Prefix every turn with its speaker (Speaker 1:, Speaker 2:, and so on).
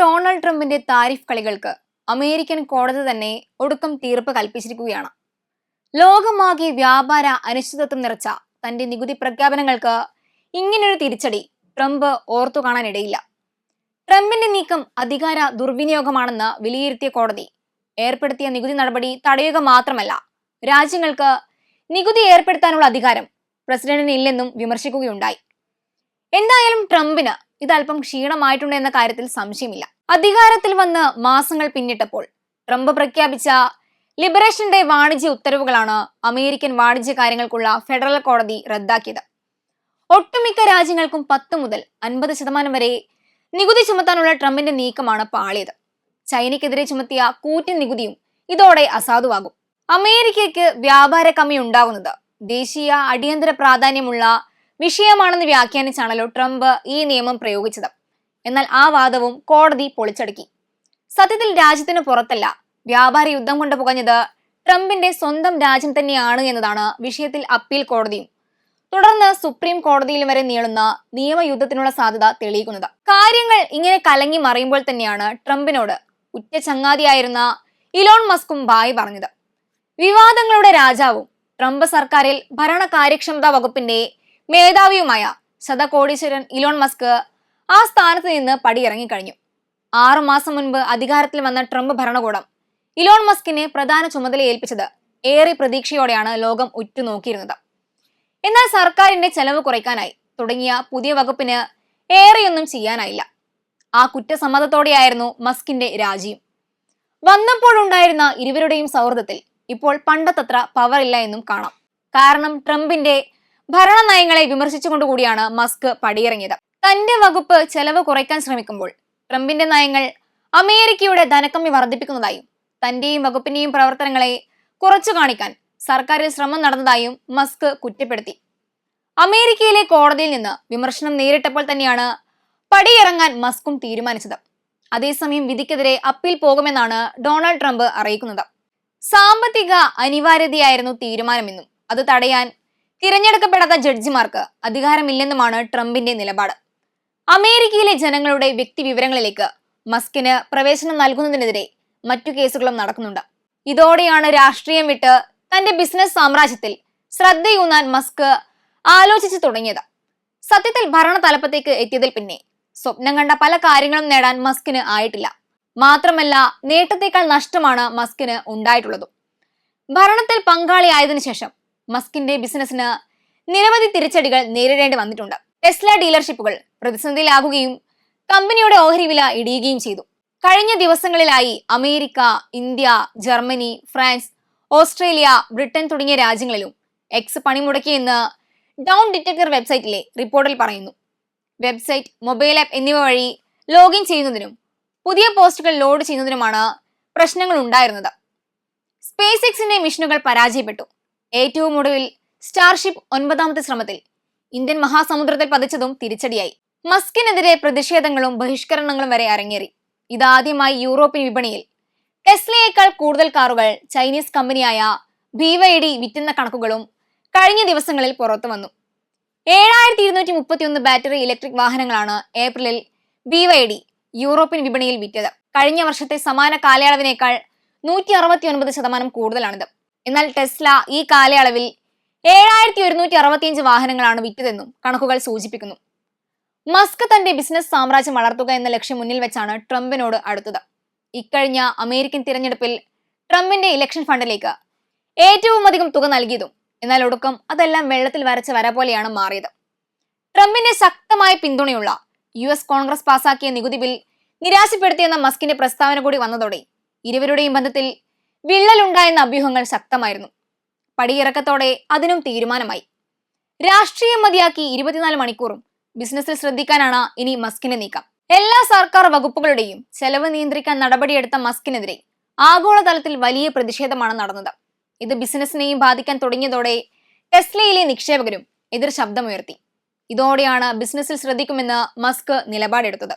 Speaker 1: Donald ട്രംപിന്റെ tariff കളികൾക്ക് American കോടതി തന്നെ ഒടുക്കം തീർപ്പ് കൽപ്പിച്ചിരിക്കുകയാണ്. ലോകമാകെ വ്യാപാര അനിശ്ചിതത്വം നിറച്ച തന്റെ നികുതി പ്രഖ്യാപനങ്ങൾക്ക് ഇങ്ങനൊരു തിരിച്ചടി ട്രംപ് ഓർത്തു കാണാനിടയില്ല. ട്രംപിന്റെ നീക്കം അധികാര ദുർവിനിയോഗമാണെന്ന് വിലയിരുത്തിയ കോടതി ഏർപ്പെടുത്തിയ നികുതി നടപടി തടയുക മാത്രമല്ല രാജ്യങ്ങൾക്ക് നികുതി ഏർപ്പെടുത്താനുള്ള അധികാരം പ്രസിഡന്റിന് ഇല്ലെന്നും വിമർശിക്കുകയുണ്ടായി. എന്തായാലും ട്രംപിന് ഇത് അല്പം ക്ഷീണമായിട്ടുണ്ട് എന്ന കാര്യത്തിൽ സംശയമില്ല. അധികാരത്തിൽ വന്ന് മാസങ്ങൾ പിന്നിട്ടപ്പോൾ ട്രംപ് പ്രഖ്യാപിച്ച ലിബറേഷൻ ഡേ വാണിജ്യ ഉത്തരവുകളാണ് അമേരിക്കൻ വാണിജ്യ കാര്യങ്ങൾക്കുള്ള ഫെഡറൽ കോടതി റദ്ദാക്കിയത്. ഒട്ടുമിക്ക രാജ്യങ്ങൾക്കും പത്ത് മുതൽ അൻപത് ശതമാനം വരെ നികുതി ചുമത്താനുള്ള ട്രംപിന്റെ നീക്കമാണ് പാളിയത്. ചൈനയ്ക്കെതിരെ ചുമത്തിയ കൂറ്റൻ നികുതിയും ഇതോടെ അസാധുവാകും. അമേരിക്കയ്ക്ക് വ്യാപാര കമ്മി ഉണ്ടാകുന്നത് ദേശീയ അടിയന്തര പ്രാധാന്യമുള്ള വിഷയമാണെന്ന് വ്യാഖ്യാനിച്ചാണല്ലോ ട്രംപ് ഈ നിയമം പ്രയോഗിച്ചത്. എന്നാൽ ആ വാദവും കോടതി പൊളിച്ചടുക്കി. സത്യത്തിൽ രാജ്യത്തിന് പുറത്തല്ല. വ്യാപാര യുദ്ധം കൊണ്ട് പുകഞ്ഞത് ട്രംപിന്റെ സ്വന്തം രാജ്യം തന്നെയാണ് എന്നതാണ് വിഷയത്തിൽ അപ്പീൽ കോടതിയും. തുടർന്ന് സുപ്രീം കോടതിയിൽ വരെ നീളുന്ന നിയമയുദ്ധത്തിനുള്ള സാധ്യത തെളിയിക്കുന്നത്. കാര്യങ്ങൾ ഇങ്ങനെ കലങ്ങി മറിയുമ്പോൾ തന്നെയാണ് ട്രംപിനോട് ഉറ്റ ചങ്ങാതിയായിരുന്ന ഇലോൺ മസ്കും ബായ് പറഞ്ഞത്. വിവാദങ്ങളുടെ രാജാവും ട്രംപ് സർക്കാരിൽ ഭരണ കാര്യക്ഷമതാ വകുപ്പിന്റെ മേധാവിയുമായ ശതകോടീശ്വരൻ ഇലോൺ മസ്ക് ആ സ്ഥാനത്ത് നിന്ന് പടിയിറങ്ങിക്കഴിഞ്ഞു. ആറു മാസം മുൻപ് അധികാരത്തിൽ വന്ന ട്രംപ് ഭരണകൂടം ഇലോൺ മസ്കിനെ പ്രധാന ചുമതല ഏൽപ്പിച്ചത് ഏറെ പ്രതീക്ഷയോടെയാണ് ലോകം ഉറ്റുനോക്കിയിരുന്നത്. എന്നാൽ സർക്കാരിന്റെ ചെലവ് കുറയ്ക്കാനായി തുടങ്ങിയ പുതിയ വകുപ്പിന് ഏറെയൊന്നും ചെയ്യാനായില്ല. ആ കുറ്റസമ്മതത്തോടെയായിരുന്നു മസ്കിന്റെ രാജിയും. വന്നപ്പോഴുണ്ടായിരുന്ന ഇരുവരുടെയും സൗഹൃദത്തിൽ ഇപ്പോൾ പണ്ടത്തത്ര പവർ ഇല്ല എന്നും കാണാം. കാരണം ട്രംപിന്റെ ഭരണ നയങ്ങളെ വിമർശിച്ചുകൊണ്ടുകൂടിയാണ് മസ്ക് പടിയിറങ്ങിയത്. തന്റെ വകുപ്പ് ചെലവ് കുറയ്ക്കാൻ ശ്രമിക്കുമ്പോൾ ട്രംപിന്റെ നയങ്ങൾ അമേരിക്കയുടെ ധനക്കമ്മി വർദ്ധിപ്പിക്കുന്നതായും തന്റെയും വകുപ്പിന്റെയും പ്രവർത്തനങ്ങളെ കുറച്ചു കാണിക്കാൻ സർക്കാരിൽ ശ്രമം നടന്നതായും മസ്ക് കുറ്റപ്പെടുത്തി. അമേരിക്കയിലെ കോടതിയിൽ നിന്ന് വിമർശനം നേരിട്ടപ്പോൾ തന്നെയാണ് പടിയിറങ്ങാൻ മസ്കും തീരുമാനിച്ചത്. അതേസമയം വിധിക്കെതിരെ അപ്പീൽ പോകുമെന്നാണ് ഡൊണാൾഡ് ട്രംപ് അറിയിക്കുന്നത്. സാമ്പത്തിക അനിവാര്യതയായിരുന്നു തീരുമാനമെന്നും അത് തടയാൻ തിരഞ്ഞെടുക്കപ്പെടാത്ത ജഡ്ജിമാർക്ക് അധികാരമില്ലെന്നുമാണ് ട്രംപിന്റെ നിലപാട്. അമേരിക്കയിലെ ജനങ്ങളുടെ വ്യക്തി വിവരങ്ങളിലേക്ക് മസ്കിന് പ്രവേശനം നൽകുന്നതിനെതിരെ മറ്റു കേസുകളും നടക്കുന്നുണ്ട്. ഇതോടെയാണ് രാഷ്ട്രീയം വിട്ട് തന്റെ ബിസിനസ് സാമ്രാജ്യത്തിൽ ശ്രദ്ധയൂന്നാൻ മസ്ക് ആലോചിച്ചു തുടങ്ങിയത്. സത്യത്തിൽ ഭരണ തലപ്പത്തേക്ക് എത്തിയതിൽ പിന്നെ സ്വപ്നം കണ്ട പല കാര്യങ്ങളും നേടാൻ മസ്കിന് ആയിട്ടില്ല. മാത്രമല്ല നേട്ടത്തേക്കാൾ നഷ്ടമാണ് മസ്കിന് ഉണ്ടായിട്ടുള്ളതും. ഭരണത്തിൽ പങ്കാളിയായതിനു ശേഷം മസ്കിന്റെ ബിസിനസ്സിന് നിരവധി തിരിച്ചടികൾ നേരിടേണ്ടി വന്നിട്ടുണ്ട്. ടെസ്ല ഡീലർഷിപ്പുകൾ പ്രതിസന്ധിയിലാകുകയും കമ്പനിയുടെ ഓഹരി വില ഇടിയുകയും ചെയ്തു. കഴിഞ്ഞ ദിവസങ്ങളിലായി America India Germany France Australia Britain തുടങ്ങിയ രാജ്യങ്ങളിലും എക്സ് പണിമുടക്കിയെന്ന് ഡൗൺ ഡിറ്റക്ടർ വെബ്സൈറ്റിലെ റിപ്പോർട്ടിൽ പറയുന്നു. വെബ്സൈറ്റ് മൊബൈൽ ആപ്പ് എന്നിവ വഴി ലോഗിൻ ചെയ്യുന്നതിനും പുതിയ പോസ്റ്റുകൾ ലോഡ് ചെയ്യുന്നതിനുമാണ് പ്രശ്നങ്ങൾ ഉണ്ടായിരുന്നത്. സ്പേസ് എക്സിന്റെ മിഷനുകൾ പരാജയപ്പെട്ടു. ഏറ്റവും ഒടുവിൽ സ്റ്റാർഷിപ്പ് ഒൻപതാമത്തെ ശ്രമത്തിൽ ഇന്ത്യൻ മഹാസമുദ്രത്തിൽ പതിച്ചതും തിരിച്ചടിയായി. മസ്കിനെതിരെ പ്രതിഷേധങ്ങളും ബഹിഷ്കരണങ്ങളും വരെ അരങ്ങേറി. ഇതാദ്യമായി യൂറോപ്യൻ വിപണിയിൽ. ടെസ്ലയേക്കാൾ കൂടുതൽ കാറുകൾ ചൈനീസ് കമ്പനിയായ ബിവൈഡി വിറ്റുന്ന കണക്കുകളും കഴിഞ്ഞ ദിവസങ്ങളിൽ പുറത്തു വന്നു. ഏഴായിരത്തി ഇരുന്നൂറ്റി മുപ്പത്തിയൊന്ന് ബാറ്ററി ഇലക്ട്രിക് വാഹനങ്ങളാണ് ഏപ്രിലിൽ ബിവൈഡി യൂറോപ്യൻ വിപണിയിൽ വിറ്റത്. കഴിഞ്ഞ വർഷത്തെ സമാന കാലയളവിനേക്കാൾ നൂറ്റി അറുപത്തി ഒൻപത് ശതമാനം കൂടുതലാണിത്. എന്നാൽ ടെസ്ല ഈ കാലയളവിൽ ഏഴായിരത്തി ഒരുന്നൂറ്റി അറുപത്തിയഞ്ച് വാഹനങ്ങളാണ് വിറ്റതെന്നും കണക്കുകൾ സൂചിപ്പിക്കുന്നു. മസ്ക് തന്റെ ബിസിനസ് സാമ്രാജ്യം വളർത്തുക എന്ന ലക്ഷ്യം മുന്നിൽ വെച്ചാണ് ട്രംപിനോട് അടുത്തത്. ഇക്കഴിഞ്ഞ അമേരിക്കൻ തിരഞ്ഞെടുപ്പിൽ ട്രംപിന്റെ ഇലക്ഷൻ ഫണ്ടിലേക്ക് ഏറ്റവും അധികം തുക നൽകിയതും എന്നാൽ ഒടുക്കം അതെല്ലാം വെള്ളത്തിൽ വരച്ച വര പോലെയാണ് മാറിയത്. ട്രംപിന്റെ ശക്തമായ പിന്തുണയുള്ള യു എസ് കോൺഗ്രസ് പാസാക്കിയ നികുതി ബിൽ നിരാശപ്പെടുത്തിയെന്ന മസ്കിന്റെ പ്രസ്താവന കൂടി വന്നതോടെ ഇരുവരുടെയും ബന്ധത്തിൽ വിള്ളലുണ്ടായെന്ന അഭ്യൂഹങ്ങൾ ശക്തമായിരുന്നു. പടിയിറക്കത്തോടെ അതിനും തീരുമാനമായി. രാഷ്ട്രീയം മതിയാക്കി ഇരുപത്തിനാല് മണിക്കൂറും ബിസിനസ്സിൽ ശ്രദ്ധിക്കാനാണ് ഇനി മസ്കിനെ നീക്കം. എല്ലാ സർക്കാർ വകുപ്പുകളുടെയും ചെലവ് നിയന്ത്രിക്കാൻ നടപടിയെടുത്ത മസ്കിനെതിരെ ആഗോളതലത്തിൽ വലിയ പ്രതിഷേധമാണ് നടന്നത്. ഇത് ബിസിനസ്സിനെയും ബാധിക്കാൻ തുടങ്ങിയതോടെ ടെസ്ലയിലെ നിക്ഷേപകരും എതിർ ശബ്ദമുയർത്തി. ഇതോടെയാണ് ബിസിനസ്സിൽ ശ്രദ്ധിക്കുമെന്ന് മസ്ക് നിലപാടെടുത്തത്.